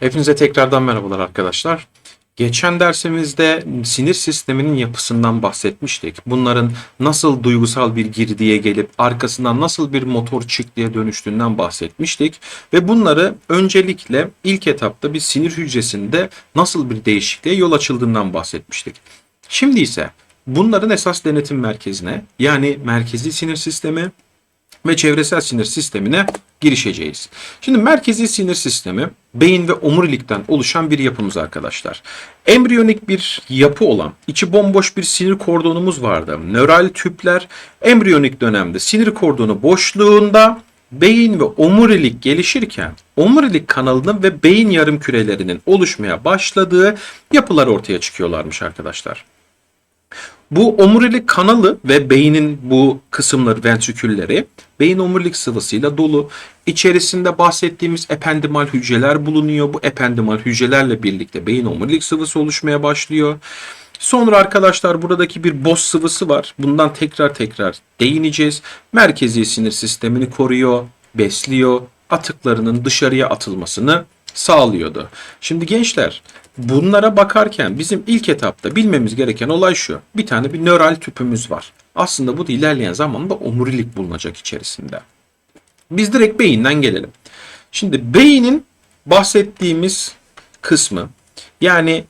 Hepinize tekrardan merhabalar arkadaşlar. Geçen dersimizde sinir sisteminin yapısından bahsetmiştik. Bunların nasıl duygusal bir girdiye gelip arkasından nasıl bir motor çıktıya dönüştüğünden bahsetmiştik. Ve bunları öncelikle ilk etapta bir sinir hücresinde nasıl bir değişikliğe yol açıldığından bahsetmiştik. Şimdi ise bunların esas denetim merkezine yani merkezi sinir sistemi ve çevresel sinir sistemine girişeceğiz. Şimdi merkezi sinir sistemi beyin ve omurilikten oluşan bir yapımız arkadaşlar. Embriyonik bir yapı olan içi bomboş bir sinir kordonumuz vardı. Nöral tüpler embriyonik dönemde sinir kordonu boşluğunda beyin ve omurilik gelişirken omurilik kanalının ve beyin yarım kürelerinin oluşmaya başladığı yapılar ortaya çıkıyorlarmış arkadaşlar. Bu omurilik kanalı ve beynin bu kısımları, ventrikülleri beyin omurilik sıvısıyla dolu. İçerisinde bahsettiğimiz ependimal hücreler bulunuyor. Bu ependimal hücrelerle birlikte beyin omurilik sıvısı oluşmaya başlıyor. Sonra arkadaşlar buradaki bir boz sıvısı var. Bundan tekrar tekrar değineceğiz. Merkezi sinir sistemini koruyor, besliyor, atıklarının dışarıya atılmasını sağlıyordu. Şimdi gençler bunlara bakarken bizim ilk etapta bilmemiz gereken olay şu. Bir tane bir nöral tüpümüz var. Aslında bu da ilerleyen zamanda omurilik bulunacak içerisinde. Biz direkt beyinden gelelim. Şimdi beynin bahsettiğimiz kısmı yani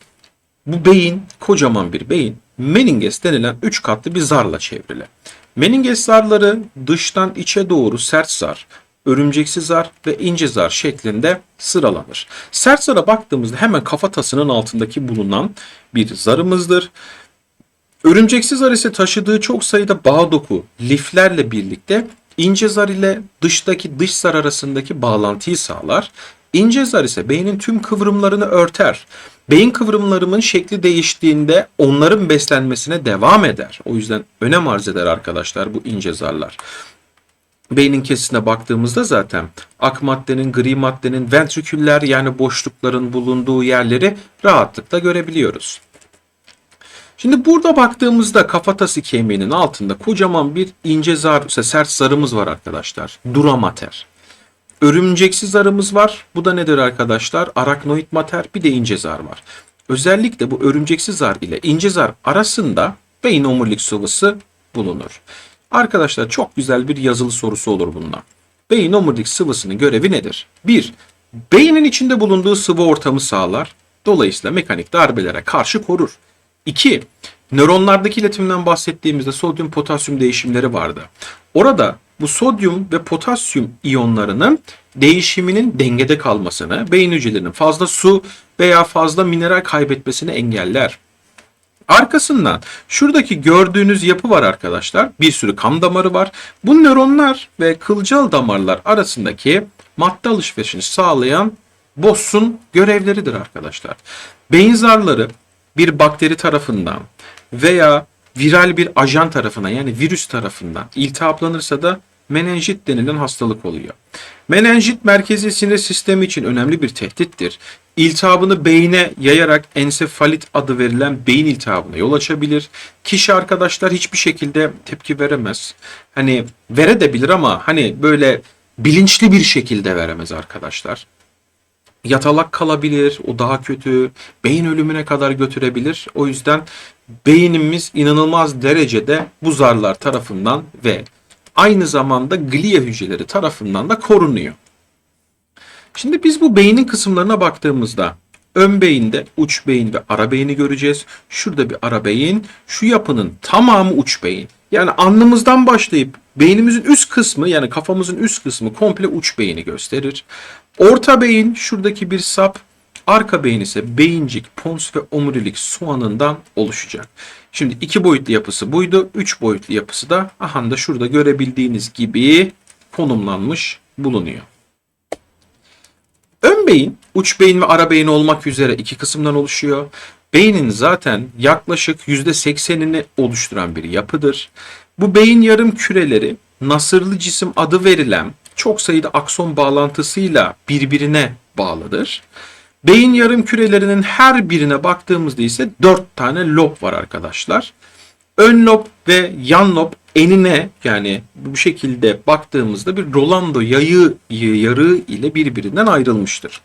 bu beyin kocaman bir beyin meninges denilen 3 katlı bir zarla çevrili. Meninges zarları dıştan içe doğru sert zar, örümceksi zar ve ince zar şeklinde sıralanır. Sert zara baktığımızda hemen kafatasının altındaki bulunan bir zarımızdır. Örümceksi zar ise taşıdığı çok sayıda bağ doku, liflerle birlikte ince zar ile dıştaki dış zar arasındaki bağlantıyı sağlar. İnce zar ise beynin tüm kıvrımlarını örter. Beyin kıvrımlarının şekli değiştiğinde onların beslenmesine devam eder. O yüzden önem arz eder arkadaşlar bu ince zarlar. Beynin kesisine baktığımızda zaten ak maddenin, gri maddenin, ventriküller yani boşlukların bulunduğu yerleri rahatlıkla görebiliyoruz. Şimdi burada baktığımızda kafatası kemiğinin altında kocaman bir ince zar, sert zarımız var arkadaşlar. Dura mater. Örümceksi zarımız var. Bu da nedir arkadaşlar? Araknoid mater bir de ince zar var. Özellikle bu örümceksi zar ile ince zar arasında beyin omurilik sıvısı bulunur. Arkadaşlar çok güzel bir yazılı sorusu olur bundan. Beyin omurilik sıvısının görevi nedir? 1. Beynin içinde bulunduğu sıvı ortamı sağlar. Dolayısıyla mekanik darbelere karşı korur. 2. Nöronlardaki iletimden bahsettiğimizde sodyum potasyum değişimleri vardı. Orada bu sodyum ve potasyum iyonlarının değişiminin dengede kalmasını, beyin hücrelerinin fazla su veya fazla mineral kaybetmesini engeller. Arkasından şuradaki gördüğünüz yapı var arkadaşlar. Bir sürü kan damarı var. Bu nöronlar ve kılcal damarlar arasındaki madde alışverişini sağlayan BOS'un görevleridir arkadaşlar. Beyin zarları bir bakteri tarafından veya viral bir ajan tarafından yani virüs tarafından iltihaplanırsa da menenjit denilen hastalık oluyor. Menenjit merkezi sinir sistemi için önemli bir tehdittir. İltihabını beyine yayarak ensefalit adı verilen beyin iltihabına yol açabilir. Kişi arkadaşlar hiçbir şekilde tepki veremez. Hani verebilir ama hani böyle bilinçli bir şekilde veremez arkadaşlar yatalak kalabilir, o daha kötü, beyin ölümüne kadar götürebilir. O yüzden beynimiz inanılmaz derecede bu zarlar tarafından ve aynı zamanda glia hücreleri tarafından da korunuyor. Şimdi biz bu beynin kısımlarına baktığımızda ön beyinde uç beyin ve ara beyni göreceğiz. Şurada bir ara beyin, şu yapının tamamı uç beyin. Yani alnımızdan başlayıp beynimizin üst kısmı yani kafamızın üst kısmı komple uç beyni gösterir. Orta beyin şuradaki bir sap, arka beyin ise beyincik, pons ve omurilik soğanından oluşacak. Şimdi iki boyutlu yapısı buydu. Üç boyutlu yapısı da aha da şurada görebildiğiniz gibi konumlanmış bulunuyor. Beyin, uç beyin ve ara beyin olmak üzere iki kısımdan oluşuyor. Beynin zaten yaklaşık %80'ini oluşturan bir yapıdır. Bu beyin yarım küreleri nasırlı cisim adı verilen çok sayıda akson bağlantısıyla birbirine bağlıdır. Beyin yarım kürelerinin her birine baktığımızda ise 4 tane lob var arkadaşlar. Ön lob ve yan lob enine yani bu şekilde baktığımızda bir Rolando yayı yarığı ile birbirinden ayrılmıştır.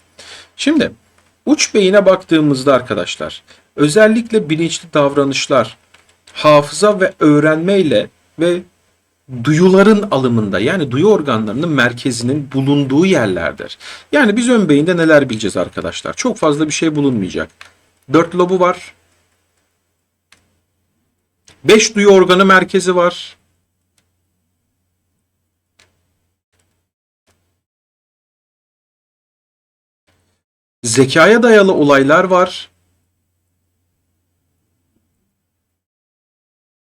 Şimdi Uç beyine baktığımızda arkadaşlar özellikle bilinçli davranışlar, hafıza ve öğrenmeyle ve duyuların alımında yani duyu organlarının merkezinin bulunduğu yerlerdir. Yani biz ön beyinde neler bileceğiz arkadaşlar? Çok fazla bir şey bulunmayacak. Dört lobu var. Beş duyu organı merkezi var. Zekaya dayalı olaylar var.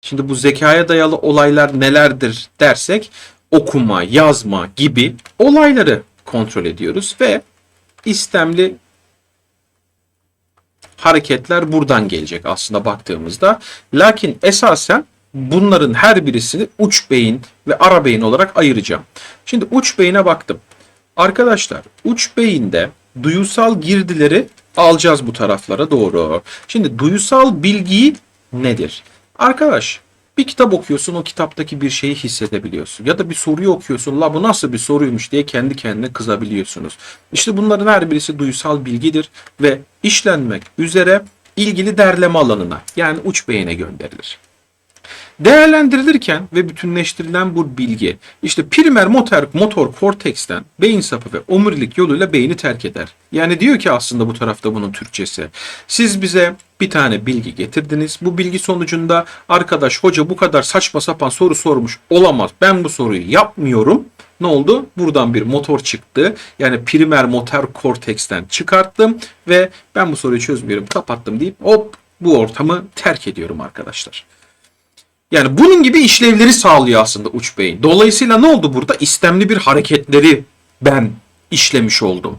Şimdi bu zekaya dayalı olaylar nelerdir dersek okuma, yazma gibi olayları kontrol ediyoruz ve istemli hareketler buradan gelecek aslında baktığımızda. Lakin esasen bunların her birisini uç beyin ve ara beyin olarak ayıracağım. Şimdi uç beyine baktım. Arkadaşlar uç beyinde duyusal girdileri alacağız bu taraflara doğru. Şimdi duyusal bilgiyi nedir? Arkadaş bir kitap okuyorsun o kitaptaki bir şeyi hissedebiliyorsun. Ya da bir soruyu okuyorsun la bu nasıl bir soruymuş diye kendi kendine kızabiliyorsunuz. İşte bunların her birisi duyusal bilgidir ve işlenmek üzere ilgili derleme alanına yani uç beyine gönderilir. Değerlendirilirken ve bütünleştirilen bu bilgi işte primer motor, motor korteksten beyin sapı ve omurilik yoluyla beyni terk eder. Yani diyor ki aslında bu tarafta bunun Türkçesi. Siz bize bir tane bilgi getirdiniz. Bu bilgi sonucunda arkadaş hoca bu kadar saçma sapan soru sormuş olamaz. Ben bu soruyu yapmıyorum. Ne oldu? Buradan bir motor çıktı. Yani primer motor korteksten çıkarttım ve ben bu soruyu çözmüyorum, kapattım deyip hop bu ortamı terk ediyorum arkadaşlar. Yani bunun gibi işlevleri sağlıyor aslında uç beyin. Dolayısıyla ne oldu burada? İstemli bir hareketleri ben işlemiş oldum.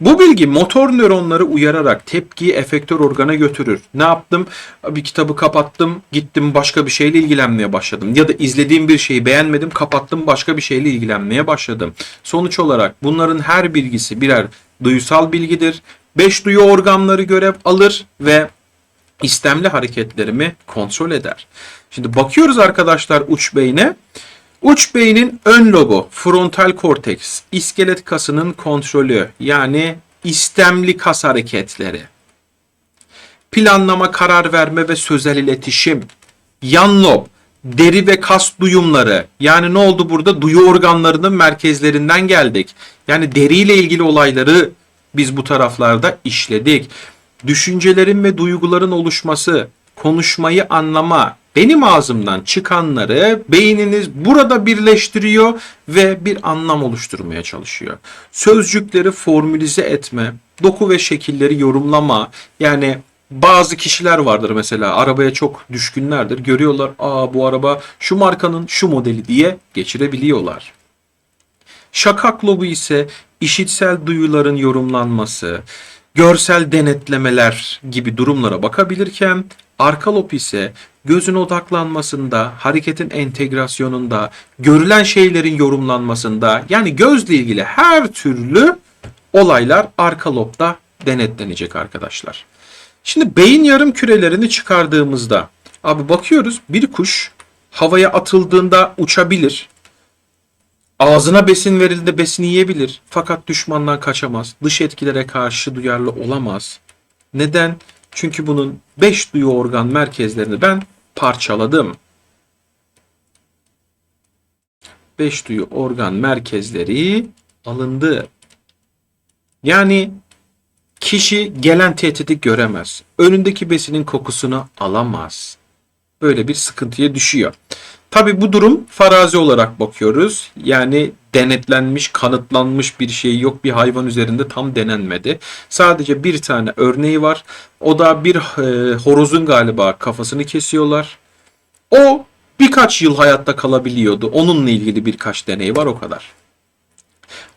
Bu bilgi motor nöronları uyararak tepkiyi efektör organa götürür. Ne yaptım? Bir kitabı kapattım, gittim başka bir şeyle ilgilenmeye başladım. Ya da izlediğim bir şeyi beğenmedim, kapattım başka bir şeyle ilgilenmeye başladım. Sonuç olarak bunların her bilgisi birer duyusal bilgidir. Beş duyu organları görev alır ve istemli hareketlerimi kontrol eder. Şimdi bakıyoruz arkadaşlar uç beyne. Uç beynin ön lobu, frontal korteks, iskelet kasının kontrolü yani istemli kas hareketleri. Planlama, karar verme ve sözel iletişim. Yan lob, deri ve kas duyumları. Yani ne oldu burada? Duyu organlarının merkezlerinden geldik. Yani deriyle ilgili olayları biz bu taraflarda işledik. Düşüncelerin ve duyguların oluşması, konuşmayı anlama, benim ağzımdan çıkanları beyniniz burada birleştiriyor ve bir anlam oluşturmaya çalışıyor. Sözcükleri formülize etme, doku ve şekilleri yorumlama yani bazı kişiler vardır mesela arabaya çok düşkünlerdir. Görüyorlar aa bu araba şu markanın şu modeli diye geçirebiliyorlar. Şakak lobu ise işitsel duyuların yorumlanması, görsel denetlemeler gibi durumlara bakabilirken arka lob ise gözün odaklanmasında, hareketin entegrasyonunda, görülen şeylerin yorumlanmasında yani gözle ilgili her türlü olaylar arka lobda denetlenecek arkadaşlar. Şimdi beyin yarım kürelerini çıkardığımızda abi bakıyoruz bir kuş havaya atıldığında uçabilir. Ağzına besin verildiğinde besin yiyebilir. Fakat düşmandan kaçamaz. Dış etkilere karşı duyarlı olamaz. Neden? Çünkü bunun 5 duyu organ merkezlerini ben parçaladım. 5 duyu organ merkezleri alındı. Yani kişi gelen tehdidi göremez. Önündeki besinin kokusunu alamaz. Böyle bir sıkıntıya düşüyor. Tabi bu durum farazi olarak bakıyoruz. Yani denetlenmiş, kanıtlanmış bir şey yok. Bir hayvan üzerinde tam denenmedi. Sadece bir tane örneği var. O da bir e, horozun galiba kafasını kesiyorlar. O birkaç yıl hayatta kalabiliyordu. Onunla ilgili birkaç deney var o kadar.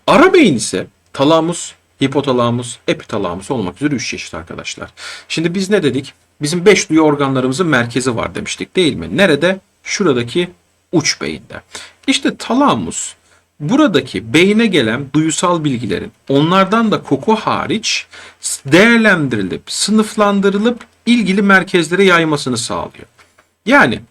Ara beyin ise talamus, hipotalamus, epitalamus olmak üzere üç çeşit arkadaşlar. Şimdi biz ne dedik? Bizim beş duyu organlarımızın merkezi var demiştik değil mi? Nerede? Şuradaki uç beyinde. İşte talamus buradaki beyne gelen duyusal bilgilerin onlardan da koku hariç değerlendirilip sınıflandırılıp ilgili merkezlere yaymasını sağlıyor. Yani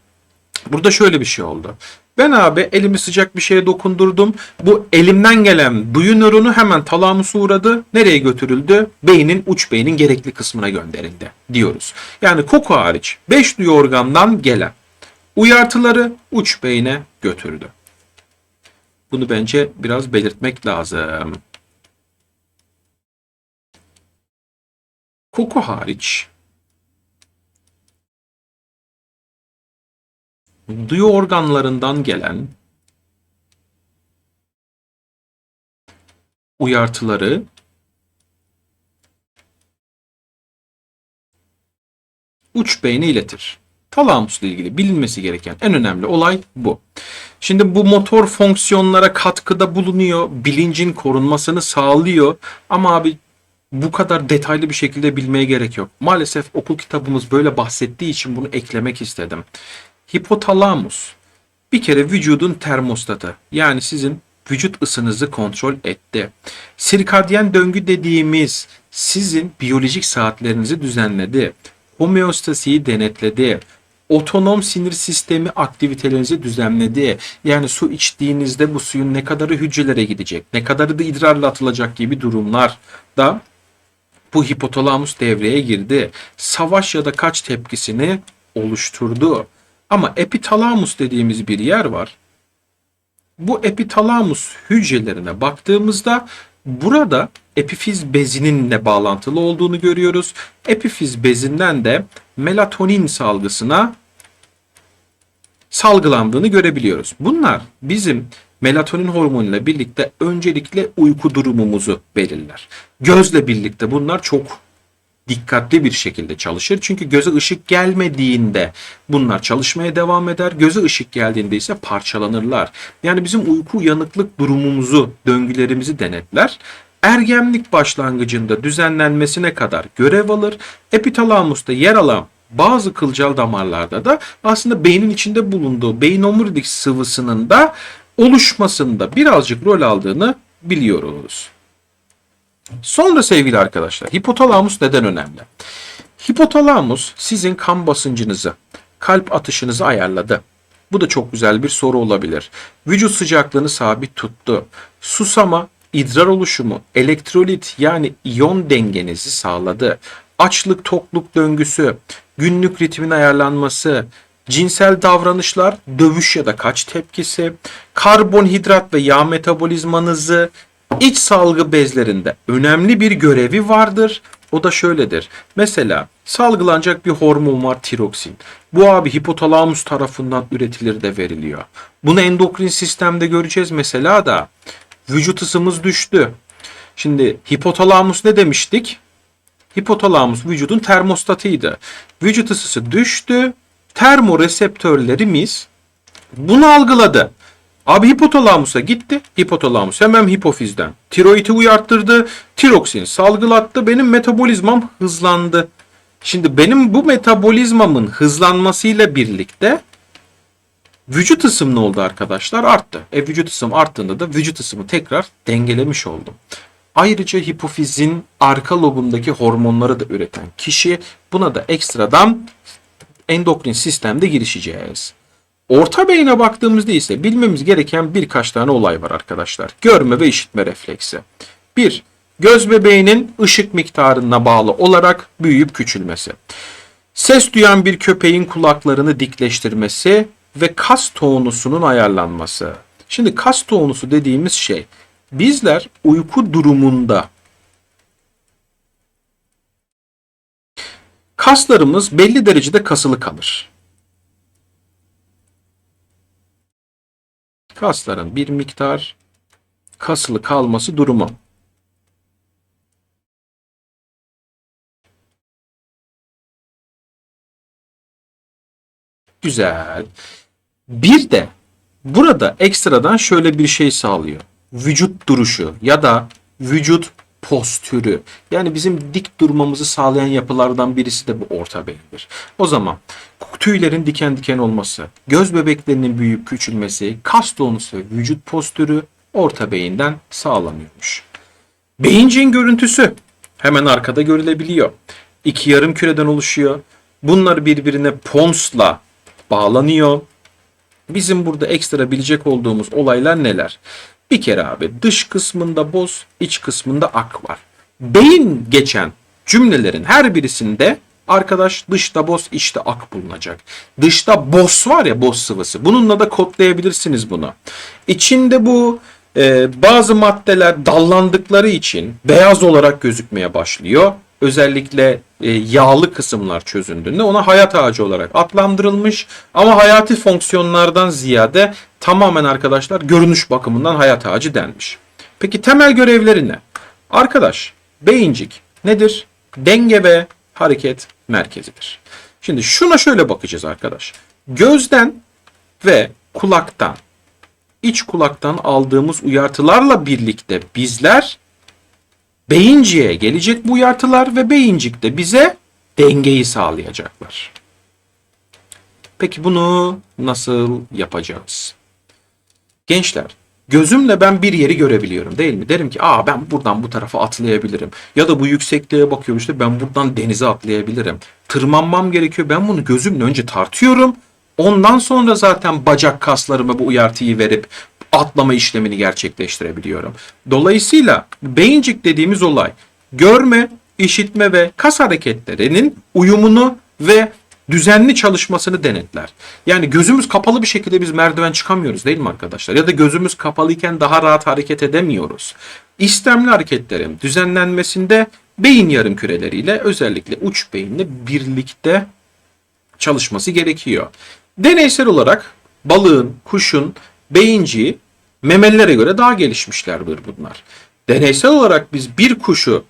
burada şöyle bir şey oldu. Ben abi elimi sıcak bir şeye dokundurdum. Bu elimden gelen duyu nöronu hemen talamusa uğradı. Nereye götürüldü? Beynin uç beynin gerekli kısmına gönderildi diyoruz. Yani koku hariç 5 duyu organdan gelen uyartıları uç beyne götürdü. Bunu bence biraz belirtmek lazım. Koku hariç duyu organlarından gelen uyartıları uç beyne iletir. Talamusla ilgili bilinmesi gereken en önemli olay bu. Şimdi bu motor fonksiyonlara katkıda bulunuyor, bilincin korunmasını sağlıyor ama abi bu kadar detaylı bir şekilde bilmeye gerek yok. Maalesef okul kitabımız böyle bahsettiği için bunu eklemek istedim. Hipotalamus bir kere vücudun termostatı yani sizin vücut ısınızı kontrol etti. Sirkadyen döngü dediğimiz sizin biyolojik saatlerinizi düzenledi. Homeostasiyi denetledi. Otonom sinir sistemi aktivitelerinizi düzenledi. Yani su içtiğinizde bu suyun ne kadarı hücrelere gidecek, ne kadarı da idrarla atılacak gibi durumlar da bu hipotalamus devreye girdi. Savaş ya da kaç tepkisini oluşturdu. Ama epitalamus dediğimiz bir yer var. Bu epitalamus hücrelerine baktığımızda burada epifiz bezininle bağlantılı olduğunu görüyoruz. Epifiz bezinden de melatonin salgısına salgılandığını görebiliyoruz. Bunlar bizim melatonin hormonuyla birlikte öncelikle uyku durumumuzu belirler. Gözle birlikte bunlar çok dikkatli bir şekilde çalışır. Çünkü göze ışık gelmediğinde bunlar çalışmaya devam eder. Göze ışık geldiğinde ise parçalanırlar. Yani bizim uyku uyanıklık durumumuzu, döngülerimizi denetler. Ergenlik başlangıcında düzenlenmesine kadar görev alır. Epitalamusta yer alan bazı kılcal damarlarda da aslında beynin içinde bulunduğu beyin omurilik sıvısının da oluşmasında birazcık rol aldığını biliyoruz. Sonra sevgili arkadaşlar hipotalamus neden önemli? Hipotalamus sizin kan basıncınızı, kalp atışınızı ayarladı. Bu da çok güzel bir soru olabilir. Vücut sıcaklığını sabit tuttu. Susama, idrar oluşumu, elektrolit yani iyon dengenizi sağladı. Açlık tokluk döngüsü, günlük ritmin ayarlanması, cinsel davranışlar, dövüş ya da kaç tepkisi, karbonhidrat ve yağ metabolizmanızı, iç salgı bezlerinde önemli bir görevi vardır. O da şöyledir. Mesela salgılanacak bir hormon var tiroksin. Bu abi hipotalamus tarafından üretilir de veriliyor. Bunu endokrin sistemde göreceğiz mesela da. Vücut ısımız düştü. Şimdi hipotalamus ne demiştik? Hipotalamus vücudun termostatıydı. Vücut ısısı düştü. Termoreseptörlerimiz bunu algıladı. Abi hipotalamusa gitti. Hipotalamus hemen hipofizden tiroidi uyarttırdı. Tiroksin salgılattı. Benim metabolizmam hızlandı. Şimdi benim bu metabolizmamın hızlanmasıyla birlikte vücut ısım ne oldu arkadaşlar? Arttı. E vücut ısım arttığında da vücut ısımı tekrar dengelemiş oldum. Ayrıca hipofizin arka lobundaki hormonları da üreten kişi buna da ekstradan endokrin sistemde girişeceğiz. Orta beyine baktığımızda ise bilmemiz gereken birkaç tane olay var arkadaşlar. Görme ve işitme refleksi. 1. Göz bebeğinin ışık miktarına bağlı olarak büyüyüp küçülmesi. Ses duyan bir köpeğin kulaklarını dikleştirmesi ve kas tonusunun ayarlanması. Şimdi kas tonusu dediğimiz şey bizler uyku durumunda kaslarımız belli derecede kasılı kalır. Kasların bir miktar kasılı kalması durumu. Güzel. Bir de burada ekstradan şöyle bir şey sağlıyor. Vücut duruşu ya da vücut postürü. Yani bizim dik durmamızı sağlayan yapılardan birisi de bu orta beyindir. O zaman tüylerin diken diken olması, göz bebeklerinin büyüyüp küçülmesi, kas tonusu ve vücut postürü orta beyinden sağlanıyormuş. Beyincin görüntüsü hemen arkada görülebiliyor. İki yarım küreden oluşuyor. Bunlar birbirine ponsla bağlanıyor. Bizim burada ekstra bilecek olduğumuz olaylar neler? Bir kere abi dış kısmında boz, iç kısmında ak var. Beyin geçen cümlelerin her birisinde arkadaş dışta boz, içte ak bulunacak. Dışta boz var ya boz sıvısı. Bununla da kodlayabilirsiniz bunu. İçinde bu e, bazı maddeler dallandıkları için beyaz olarak gözükmeye başlıyor. Özellikle e, yağlı kısımlar çözündüğünde ona hayat ağacı olarak adlandırılmış. Ama hayati fonksiyonlardan ziyade tamamen arkadaşlar görünüş bakımından hayat ağacı denmiş. Peki temel görevleri ne? Arkadaş beyincik nedir? Denge ve hareket merkezidir. Şimdi şuna şöyle bakacağız arkadaş. Gözden ve kulaktan iç kulaktan aldığımız uyartılarla birlikte bizler beyinciğe gelecek bu uyartılar ve beyincik de bize dengeyi sağlayacaklar. Peki bunu nasıl yapacağız? Gençler, gözümle ben bir yeri görebiliyorum değil mi? Derim ki aa ben buradan bu tarafa atlayabilirim. Ya da bu yüksekliğe bakıyorum işte ben buradan denize atlayabilirim. Tırmanmam gerekiyor. Ben bunu gözümle önce tartıyorum. Ondan sonra zaten bacak kaslarıma bu uyartıyı verip atlama işlemini gerçekleştirebiliyorum. Dolayısıyla beyincik dediğimiz olay görme, işitme ve kas hareketlerinin uyumunu ve düzenli çalışmasını denetler. Yani gözümüz kapalı bir şekilde biz merdiven çıkamıyoruz değil mi arkadaşlar? Ya da gözümüz kapalıyken daha rahat hareket edemiyoruz. İstemli hareketlerin düzenlenmesinde beyin yarım küreleriyle özellikle uç beyinle birlikte çalışması gerekiyor. Deneysel olarak balığın, kuşun beyinciği memelilere göre daha gelişmişlerdir bunlar. Deneysel olarak biz bir kuşu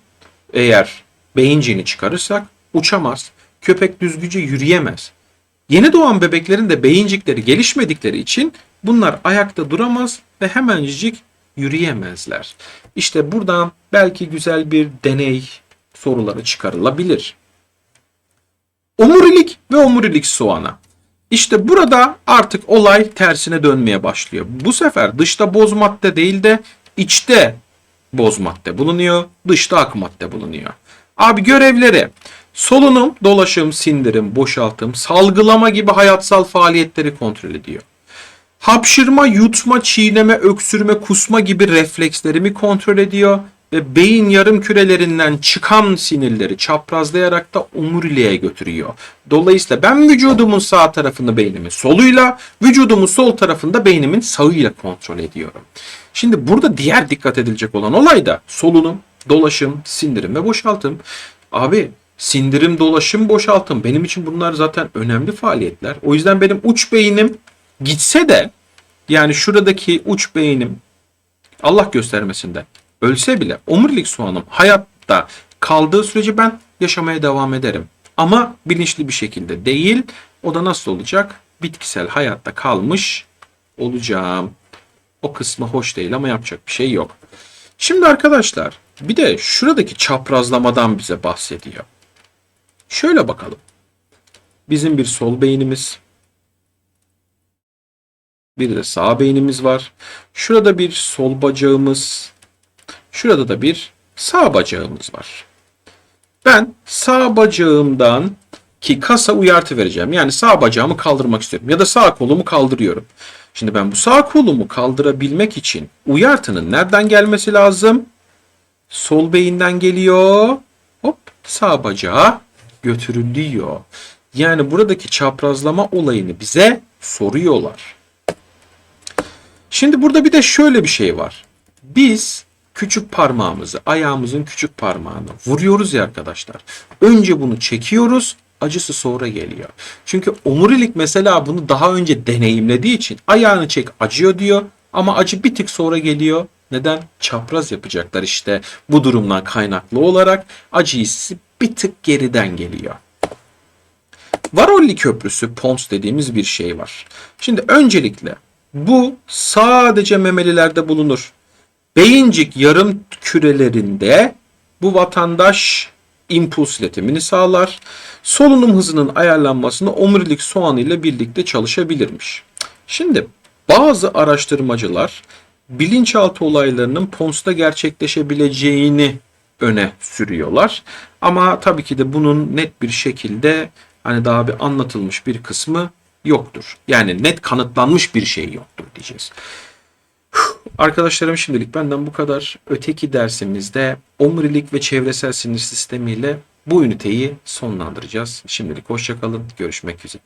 eğer beyinciğini çıkarırsak uçamaz. Köpek düzgünce yürüyemez. Yeni doğan bebeklerin de beyincikleri gelişmedikleri için bunlar ayakta duramaz ve hemencik yürüyemezler. İşte buradan belki güzel bir deney soruları çıkarılabilir. Omurilik ve omurilik soğana. İşte burada artık olay tersine dönmeye başlıyor. Bu sefer dışta boz madde değil de içte boz madde bulunuyor, dışta ak madde bulunuyor. Abi görevleri solunum, dolaşım, sindirim, boşaltım, salgılama gibi hayatsal faaliyetleri kontrol ediyor. Hapşırma, yutma, çiğneme, öksürme, kusma gibi reflekslerimi kontrol ediyor ve beyin yarım kürelerinden çıkan sinirleri çaprazlayarak da omuriliğe götürüyor. Dolayısıyla ben vücudumun sağ tarafını beynimin soluyla, vücudumun sol tarafında beynimin sağıyla kontrol ediyorum. Şimdi burada diğer dikkat edilecek olan olay da solunum, dolaşım, sindirim ve boşaltım. Abi sindirim, dolaşım, boşaltım benim için bunlar zaten önemli faaliyetler. O yüzden benim uç beynim gitse de yani şuradaki uç beynim Allah göstermesinde ölse bile omurilik soğanım hayatta kaldığı sürece ben yaşamaya devam ederim. Ama bilinçli bir şekilde değil. O da nasıl olacak? Bitkisel hayatta kalmış olacağım. O kısmı hoş değil ama yapacak bir şey yok. Şimdi arkadaşlar bir de şuradaki çaprazlamadan bize bahsediyor. Şöyle bakalım. Bizim bir sol beynimiz, bir de sağ beynimiz var. Şurada bir sol bacağımız, şurada da bir sağ bacağımız var. Ben sağ bacağımdan ki kasa uyartı vereceğim. Yani sağ bacağımı kaldırmak istiyorum ya da sağ kolumu kaldırıyorum. Şimdi ben bu sağ kolumu kaldırabilmek için uyartının nereden gelmesi lazım? Sol beyinden geliyor. Hop sağ bacağa götürülüyor. Yani buradaki çaprazlama olayını bize soruyorlar. Şimdi burada bir de şöyle bir şey var. Biz küçük parmağımızı, ayağımızın küçük parmağını vuruyoruz ya arkadaşlar. Önce bunu çekiyoruz, acısı sonra geliyor. Çünkü omurilik mesela bunu daha önce deneyimlediği için ayağını çek acıyor diyor ama acı bir tık sonra geliyor. Neden? Çapraz yapacaklar işte bu durumdan kaynaklı olarak acı hissi bir tık geriden geliyor. Varolli köprüsü pons dediğimiz bir şey var. Şimdi öncelikle bu sadece memelilerde bulunur. Beyincik yarım kürelerinde bu vatandaş impuls iletimini sağlar. Solunum hızının ayarlanmasını omurilik soğanı ile birlikte çalışabilirmiş. Şimdi bazı araştırmacılar bilinçaltı olaylarının Pons'ta gerçekleşebileceğini öne sürüyorlar. Ama tabii ki de bunun net bir şekilde hani daha bir anlatılmış bir kısmı yoktur. Yani net kanıtlanmış bir şey yoktur diyeceğiz. Arkadaşlarım şimdilik benden bu kadar. Öteki dersimizde omurilik ve çevresel sinir sistemi ile bu üniteyi sonlandıracağız. Şimdilik hoşçakalın. Görüşmek üzere.